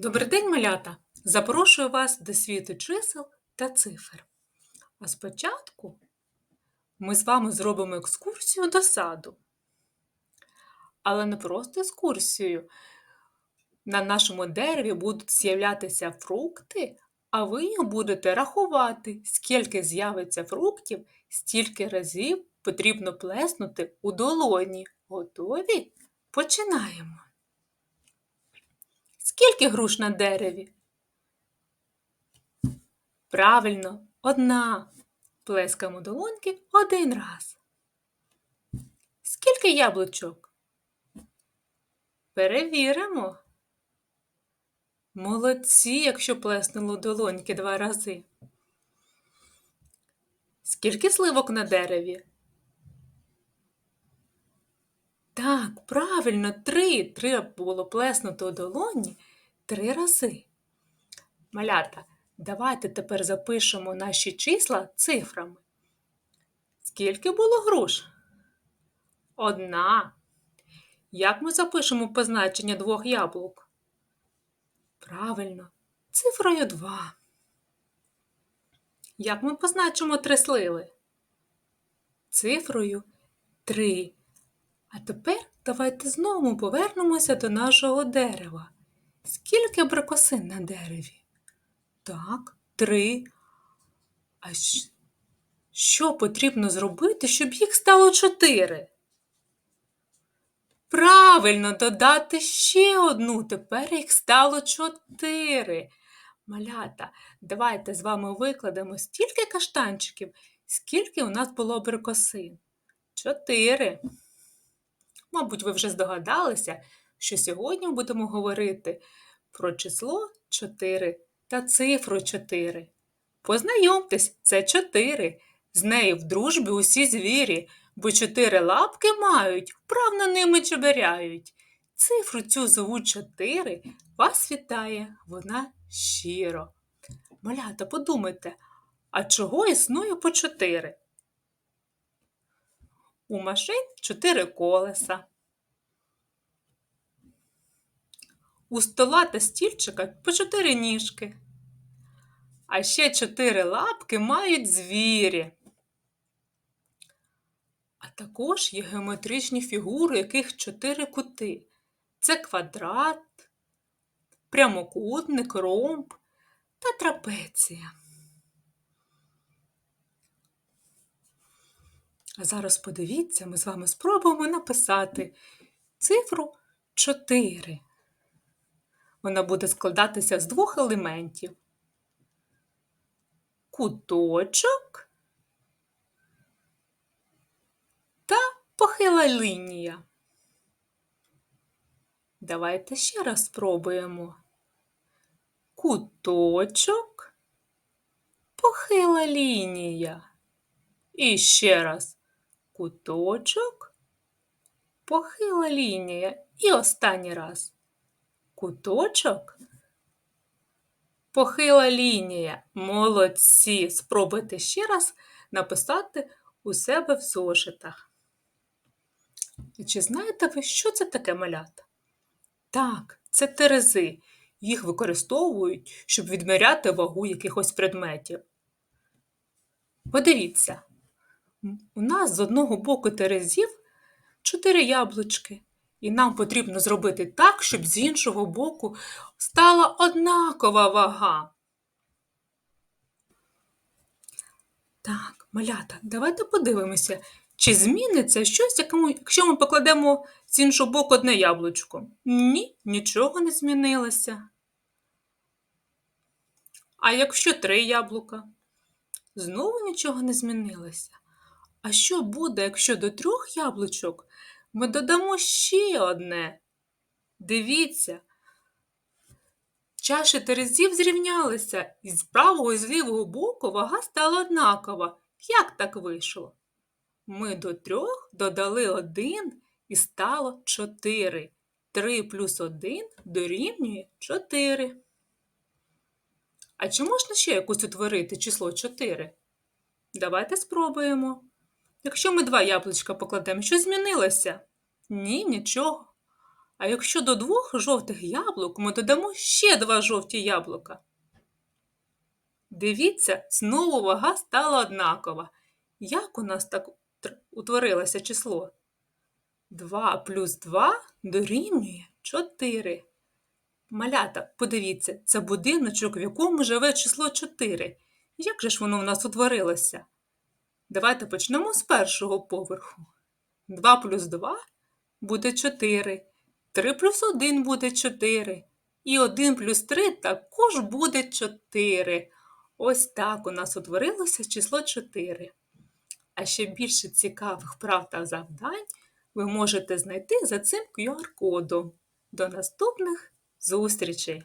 Добрий день, малята! Запрошую вас до світу чисел та цифр. А спочатку ми з вами зробимо екскурсію до саду. Але не просто екскурсію. На нашому дереві будуть з'являтися фрукти, а ви їх будете рахувати, скільки з'явиться фруктів, стільки разів потрібно плеснути у долоні. Готові? Починаємо. Скільки груш на дереві? Правильно, одна. Плескаємо долоньки один раз. Скільки яблучок? Перевіримо. Молодці, якщо плеснули долоньки два рази. Скільки сливок на дереві? Так, правильно, три. Три було плеснуто у долоні три рази. Малята, давайте тепер запишемо наші числа цифрами. Скільки було груш? Одна. Як ми запишемо позначення двох яблук? Правильно, цифрою 2. Як ми позначимо три сливи? Цифрою 3. А тепер давайте знову повернемося до нашого дерева. Скільки абрикосин на дереві? Так, три. А що потрібно зробити, щоб їх стало чотири? Правильно, додати ще одну. Тепер їх стало чотири. Малята, давайте з вами викладемо стільки каштанчиків, скільки у нас було абрикосин. Чотири. Мабуть, ви вже здогадалися, що сьогодні будемо говорити про число 4 та цифру 4. Познайомтесь, це 4. З нею в дружбі усі звірі, бо чотири лапки мають, вправно ними чеберяють. Цифру цю звуть 4, вас вітає вона щиро. Малята, подумайте, а чого існує по 4? У машин чотири колеса. У стола та стільчика по чотири ніжки. А ще чотири лапки мають звірі. А також є геометричні фігури, яких чотири кути. Це квадрат, прямокутник, ромб та трапеція. А зараз подивіться, ми з вами спробуємо написати цифру 4. Вона буде складатися з двох елементів. Куточок та похила лінія. Давайте ще раз спробуємо. Куточок, похила лінія. І ще раз куточок, похила лінія. І останній раз куточок, похила лінія. Молодці! Спробуйте ще раз написати у себе в зошитах. Чи знаєте ви, що це таке малята? Так, це терези. Їх використовують, щоб відміряти вагу якихось предметів. Подивіться, у нас з одного боку терезів чотири яблучки, і нам потрібно зробити так, щоб з іншого боку стала однакова вага. Так, малята, давайте подивимося, чи зміниться щось, якщо ми покладемо з іншого боку одне яблучко. Ні, нічого не змінилося. А якщо три яблука? Знову нічого не змінилося. А що буде, якщо до трьох яблучок ми додамо ще одне? Дивіться, чаші терезів зрівнялися, і з правого і з лівого боку вага стала однакова. Як так вийшло? Ми до трьох додали один і стало чотири. Три плюс один дорівнює чотири. А чи можна ще якусь утворити число 4? Давайте спробуємо. Якщо ми два яблучка покладемо, що змінилося? Ні, нічого. А якщо до двох жовтих яблук ми додамо ще два жовті яблука? Дивіться, знову вага стала однакова. Як у нас так утворилося число? 2 плюс 2 дорівнює 4. Малята, подивіться, це будиночок, в якому живе число 4. Як же ж воно в нас утворилося? Давайте почнемо з першого поверху. 2 плюс 2 буде 4. 3 плюс 1 буде 4. І 1 плюс 3 також буде 4. Ось так у нас утворилося число 4. А ще більше цікавих прав та завдань ви можете знайти за цим QR-кодом. До наступних зустрічей!